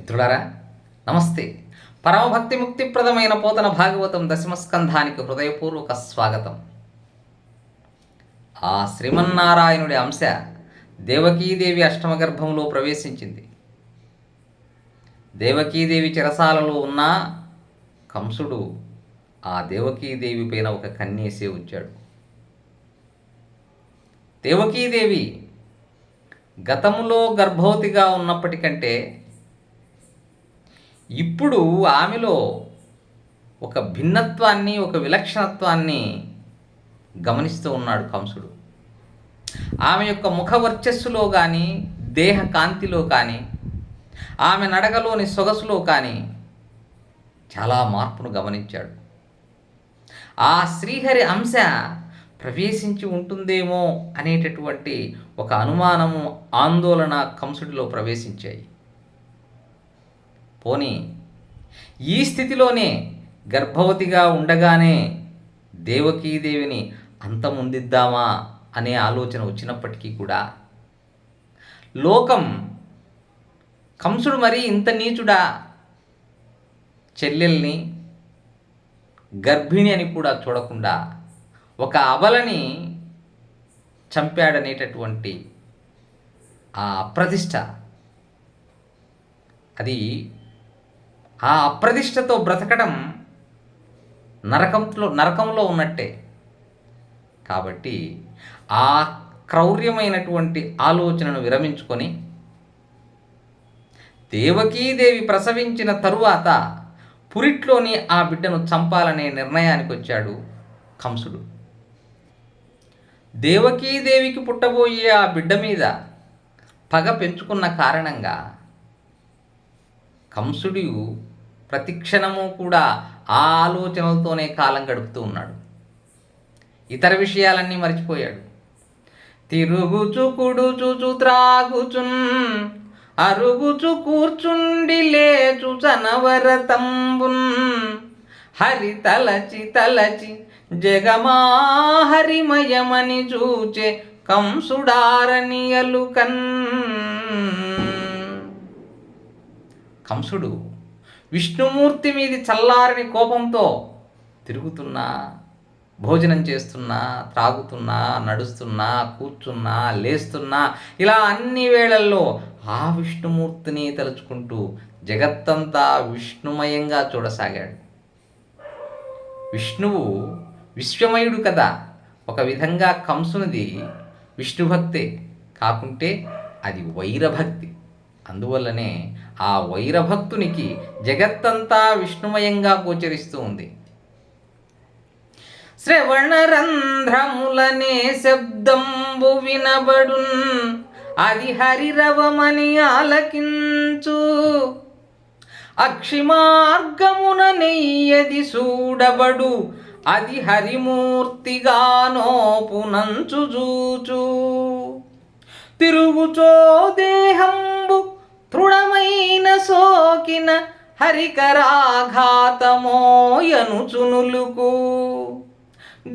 మిత్రులారా నమస్తే. పరమభక్తి ముక్తిప్రదమైన పోతన భాగవతం దశమస్కంధానికి హృదయపూర్వక స్వాగతం. ఆ శ్రీమన్నారాయణుడి అంశ దేవకీదేవి అష్టమగర్భంలో ప్రవేశించింది. దేవకీదేవి చిరసాలలో ఉన్న కంసుడు ఆ దేవకీదేవి పైన ఒక కన్నేసే ఉంచాడు. దేవకీదేవి గతంలో గర్భవతిగా ఉన్నప్పటికంటే ఇప్పుడు ఆమెలో ఒక భిన్నత్వాన్ని ఒక విలక్షణత్వాన్ని గమనిస్తూ ఉన్నాడు కంసుడు. ఆమె యొక్క ముఖ వర్చస్సులో కానీ దేహ కాంతిలో కానీ ఆమె నడకలోని సొగసులో కానీ చాలా మార్పును గమనించాడు. ఆ శ్రీహరి అంశ ప్రవేశించి ఉంటుందేమో అనేటటువంటి ఒక అనుమానము ఆందోళన కంసుడిలో ప్రవేశించాయి. పోనీ ఈ స్థితిలోనే గర్భవతిగా ఉండగానే దేవకీదేవిని అంతముందిద్దామా అనే ఆలోచన వచ్చినప్పటికీ కూడా లోకం కంసుడు మరీ ఇంత నీచుడా? చెల్లెల్ని గర్భిణి అని కూడా చూడకుండా ఒక అబలని చంపాడనేటటువంటి ఆ అప్రతిష్ట అది ఆ అప్రతిష్టతో బ్రతకడం నరకంలో నరకంలో ఉన్నట్టే. కాబట్టి ఆ క్రౌర్యమైనటువంటి ఆలోచనను విరమించుకొని దేవకీదేవి ప్రసవించిన తరువాత పురిట్లోని ఆ బిడ్డను చంపాలనే నిర్ణయానికి వచ్చాడు కంసుడు. దేవకీదేవికి పుట్టబోయే ఆ బిడ్డ మీద పగ పెంచుకున్న కారణంగా కంసుడు ప్రతిక్షణము కూడా ఆ ఆలోచనలతోనే కాలం గడుపుతూ ఉన్నాడు. ఇతర విషయాలన్నీ మర్చిపోయాడు. తిరుగుచు కుడుచుచు త్రాగుచున్ అరుగుచు కూర్చుండి లేచు చనవరతంబున్ హరి తలచి తలచి జగమా హరిమయమని చూచే కంసుడారనియలు కన్. కంసుడు విష్ణుమూర్తి మీది చల్లారని కోపంతో తిరుగుతున్నా భోజనం చేస్తున్నా త్రాగుతున్నా నడుస్తున్నా కూర్చున్నా లేస్తున్నా ఇలా అన్ని వేళల్లో ఆ విష్ణుమూర్తిని తలుచుకుంటూ జగత్తంతా విష్ణుమయంగా చూడసాగాడు. విష్ణువు విశ్వమయుడు కదా ఒక విధంగా కంసునిది విష్ణుభక్తే. కాకుంటే అది వైరభక్తి. అందువల్లనే ఆ వైరభక్తునికి జగత్తంతా విష్ణుమయంగా గోచరిస్తూ ఉంది. శ్రవణరంధ్రములనే శబ్దంబు వినబడున్ అది హరిరవమని ఆలకించు. అక్షిమార్గమున నెయ్యది చూడబడు అది హరిమూర్తిగానోపునంచు జూచు. తిరుగుచో దేహంబు తృణమ సోకిన హరికరాఘాతమోయనుచునులుకు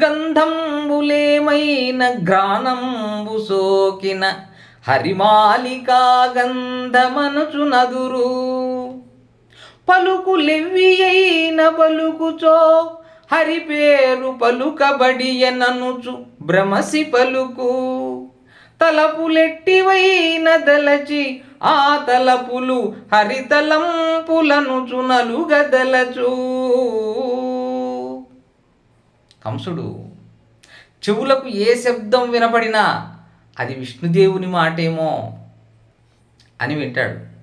గంధంబులేమైన ఘ్రానంబు సోకిన హరిమాలికా గంధమనుచునదురు పలుకులెవ్వి అయిన పలుకుచో హరి పేరు పలుకబడియననుచు భ్రమసి పలుకు. తలపులెట్టివైన దలచి ఆ తలపులు హరితలంపులను చునలుగదలచు కంసుడు చెవులకు ఏ శబ్దం వినపడినా అది విష్ణుదేవుని మాటేమో అని వింటాడు.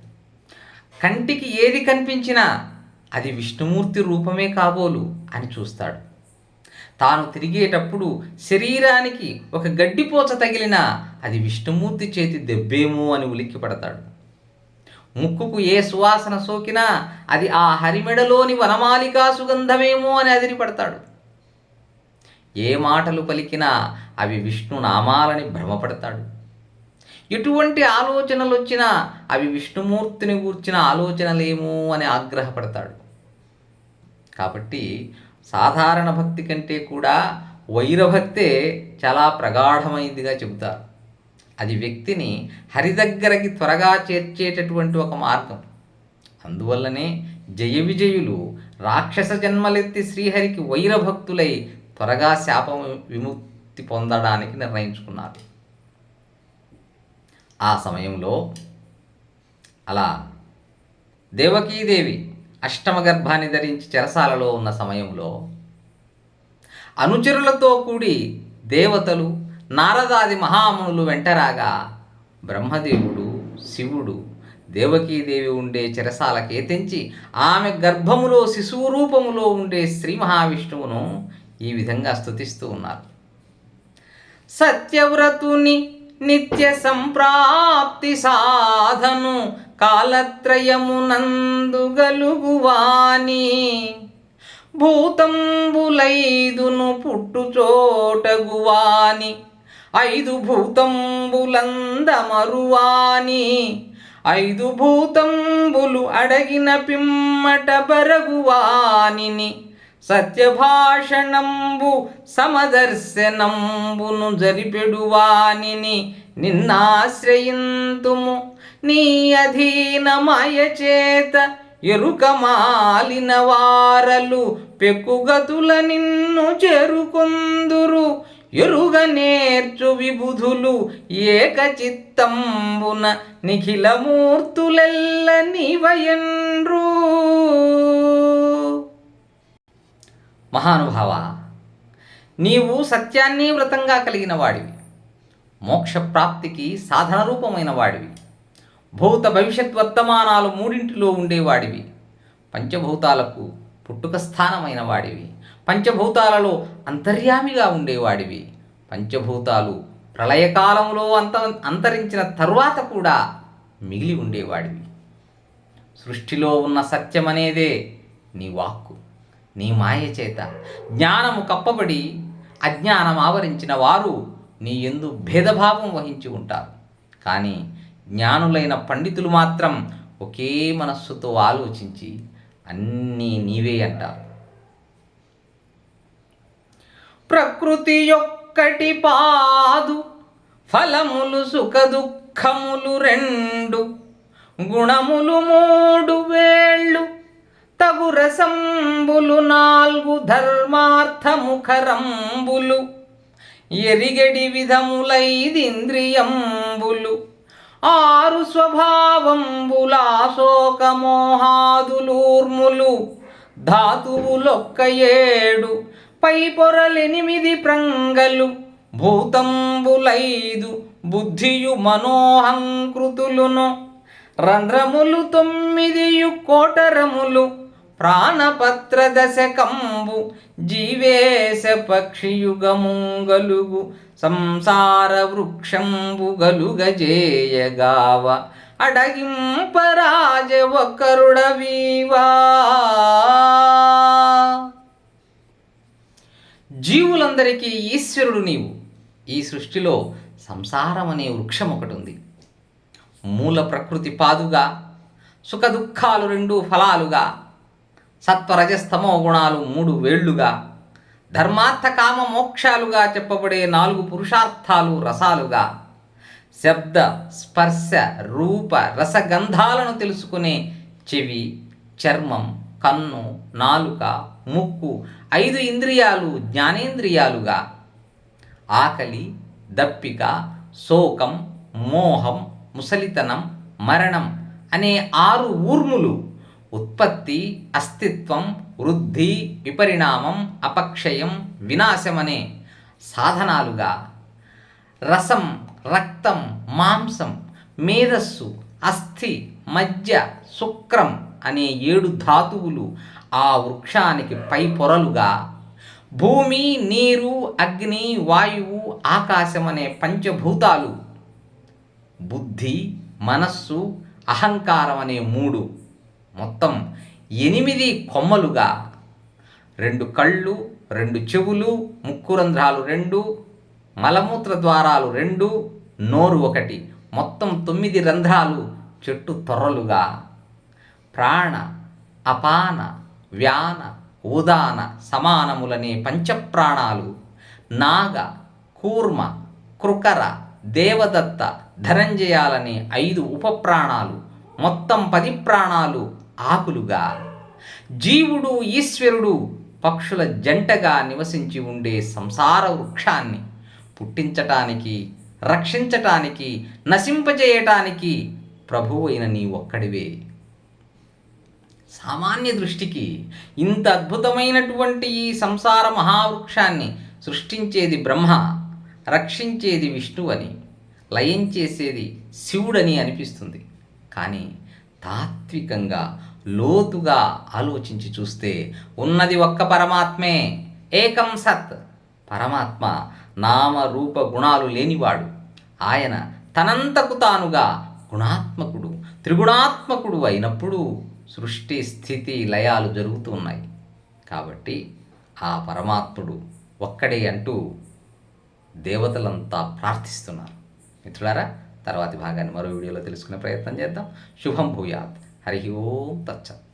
కంటికి ఏది కనిపించినా అది విష్ణుమూర్తి రూపమే కాబోలు అని చూస్తాడు. తాను తిరిగేటప్పుడు శరీరానికి ఒక గడ్డిపోచ తగిలినా అది విష్ణుమూర్తి చేతి దెబ్బేమో అని ఉలిక్కి పడతాడు ముక్కుకు ఏ సువాసన సోకినా అది ఆ హరిమెడలోని వనమాలికా సుగంధమేమో అని అదిరిపడతాడు. ఏ మాటలు పలికినా అవి విష్ణు నామాలని భ్రమపడతాడు. ఎటువంటి ఆలోచనలు వచ్చినా అవి విష్ణుమూర్తిని గూర్చిన ఆలోచనలేమో అని ఆగ్రహపడతాడు. కాబట్టి సాధారణ భక్తి కంటే కూడా వైరభక్తే చాలా ప్రగాఢమైందిగా చెబుతారు. అది వ్యక్తిని హరి దగ్గరకి త్వరగా చేర్చేటటువంటి ఒక మార్గం. అందువల్లనే జయ విజయులు రాక్షస జన్మలెత్తి శ్రీహరికి వైరభక్తులై త్వరగా శాపం విముక్తి పొందడానికి నిర్ణయించుకున్నారు. ఆ సమయంలో అలా దేవకీదేవి అష్టమ గర్భాన్ని ధరించి చెరసాలలో ఉన్న సమయంలో అనుచరులతో కూడి దేవతలు నారదాది మహామునులు వెంటరాగా బ్రహ్మదేవుడు శివుడు దేవకీదేవి ఉండే చెరసాలకే తెంచి ఆమె గర్భములో శిశువు రూపములో ఉండే శ్రీ మహావిష్ణువును ఈ విధంగా స్థుతిస్తూ ఉన్నారు. సత్యవ్రతుని నిత్య సంప్రాప్తి సాధను కాలత్రయమునందుగలుగువాని భూతంబులైదును పుట్టుచోటగువాని. ఐదు భూతంబులందమరువాని ఐదు భూతంబులు అడగిన పిమ్మట బరగువానిని. సత్యభాషణంబు సమదర్శనంబును జరిపెడువానిని. నిన్నాశ్రయింతుము నీ అధీనమయ చేత ఎరుక మాలిన వారలు పెక్కుగతుల నిన్ను చేరుకొందురు. ఎరుగ నేర్చు విబుధులు ఏకచిత్తంబున నిఖిలమూర్తులెల్ల నివయండ్రు మహానుభావ నీవు సత్యాన్ని వ్రతంగా కలిగిన వాడివి. మోక్షప్రాప్తికి సాధన రూపమైన వాడివి. భూత భవిష్యత్ వర్తమానాలు మూడింటిలో ఉండేవాడివి. పంచభూతాలకు పుట్టుక స్థానమైన వాడివి. పంచభూతాలలో అంతర్యామిగా ఉండేవాడివి. పంచభూతాలు ప్రళయకాలంలో అంత అంతరించిన తరువాత కూడా మిగిలి ఉండేవాడివి. సృష్టిలో ఉన్న సత్యమనేదే నీ వాక్కు నీ మాయ చేత. జ్ఞానము కప్పబడి అజ్ఞానం ఆవరించిన వారు నీ ఎందు భేదభావం వహించి ఉంటారు. కానీ జ్ఞానులైన పండితులు మాత్రం ఒకే మనస్సుతో ఆలోచించి అన్నీ నీవే అంటారు. ప్రకృతి యొక్కటి పాదు ఫలములు సుఖ దుఃఖములు రెండు. గుణములు మూడు వేళ్ళు తగు రసంబులు నాలుగు ధర్మార్థముఖరంబులు. ఎరిగడి విధములైదింద్రియంబులు ఆరు స్వభావంబులాశోకమోహాదులూర్ములు ధాతువులొక్క ఏడు. పై పొరలెనిమిది ప్రంగలు భూతంబులైదు బుద్ధియు మనోహంకృతులును రంధ్రములు తొమ్మిదియు కోటరములు ప్రాణపత్ర దశకంబు జీవేశ పక్షియుగముంగలుగు సంసార వృక్షంబు గలుగజేయగావ అడగింపరాజ ఒక్కరుడవీవా జీవులందరికీ ఈశ్వరుడు నీవు. ఈ సృష్టిలో సంసారం అనే వృక్షం ఒకటి ఉంది మూల ప్రకృతి పాదుగా సుఖ దుఃఖాలు రెండు ఫలాలుగా సత్వరజస్తమో గుణాలు మూడు వేళ్ళుగా ధర్మార్థ కామ మోక్షాలుగా చెప్పబడే నాలుగు పురుషార్థాలు రసాలుగా శబ్ద స్పర్శ రూప రసగంధాలను తెలుసుకునే చెవి చర్మం కన్ను నాలుక ముక్కు ఐదు ఇంద్రియాలు జ్ఞానేంద్రియాలుగా. ఆకలి దప్పిక శోకం మోహం ముసలితనం మరణం అనే ఆరు ఊర్ములు ఉత్పత్తి అస్తిత్వం వృద్ధి విపరిణామం అపక్షయం వినాశం అనే సాధనాలుగా. రసం రక్తం మాంసం మేధస్సు అస్థి మధ్య శుక్రం అనే ఏడు ధాతువులు ఆ వృక్షానికి పై పొరలుగా భూమి నీరు అగ్ని వాయువు ఆకాశం అనే పంచభూతాలు బుద్ధి మనస్సు అహంకారం అనే మూడు. మొత్తం ఎనిమిది కొమ్మలుగా రెండు కళ్ళు రెండు చెవులు ముక్కు రంధ్రాలు రెండు మలమూత్ర ద్వారాలు రెండు నోరు ఒకటి. మొత్తం తొమ్మిది రంధ్రాలు చెట్టు తొర్రలుగా. ప్రాణ అపాన వ్యాన ఉదాన సమానములనే పంచప్రాణాలు నాగ కూర్మ కృకర దేవదత్త ధనంజయాలనే ఐదు ఉపప్రాణాలు మొత్తం పది ప్రాణాలు ఆకులుగా. జీవుడు ఈశ్వరుడు పక్షుల జంటగా నివసించి ఉండే సంసార వృక్షాన్ని పుట్టించటానికి రక్షించటానికి నశింపజేయటానికి ప్రభువు అయిన నీ ఒక్కడివే. సామాన్య దృష్టికి ఇంత అద్భుతమైనటువంటి ఈ సంసార మహావృక్షాన్ని సృష్టించేది బ్రహ్మ రక్షించేది విష్ణువని లయం చేసేది శివుడని అనిపిస్తుంది. కానీ తాత్వికంగా లోతుగా ఆలోచించి చూస్తే ఉన్నది ఒక్క పరమాత్మే ఏకం సత్. పరమాత్మ నామ రూప గుణాలు లేనివాడు. ఆయన తనంతకు తానుగా గుణాత్మకుడు త్రిగుణాత్మకుడు అయినప్పుడు సృష్టి స్థితి లయాలు జరుగుతూ ఉన్నాయి. కాబట్టి ఆ పరమాత్ముడు ఒక్కడే అంటూ దేవతలంతా ప్రార్థిస్తున్నారు. మిత్రులారా తర్వాతి భాగాన్ని మరో వీడియోలో తెలుసుకునే ప్రయత్నం చేద్దాం. శుభం భూయాత్. హరి ఓం తచ్చత్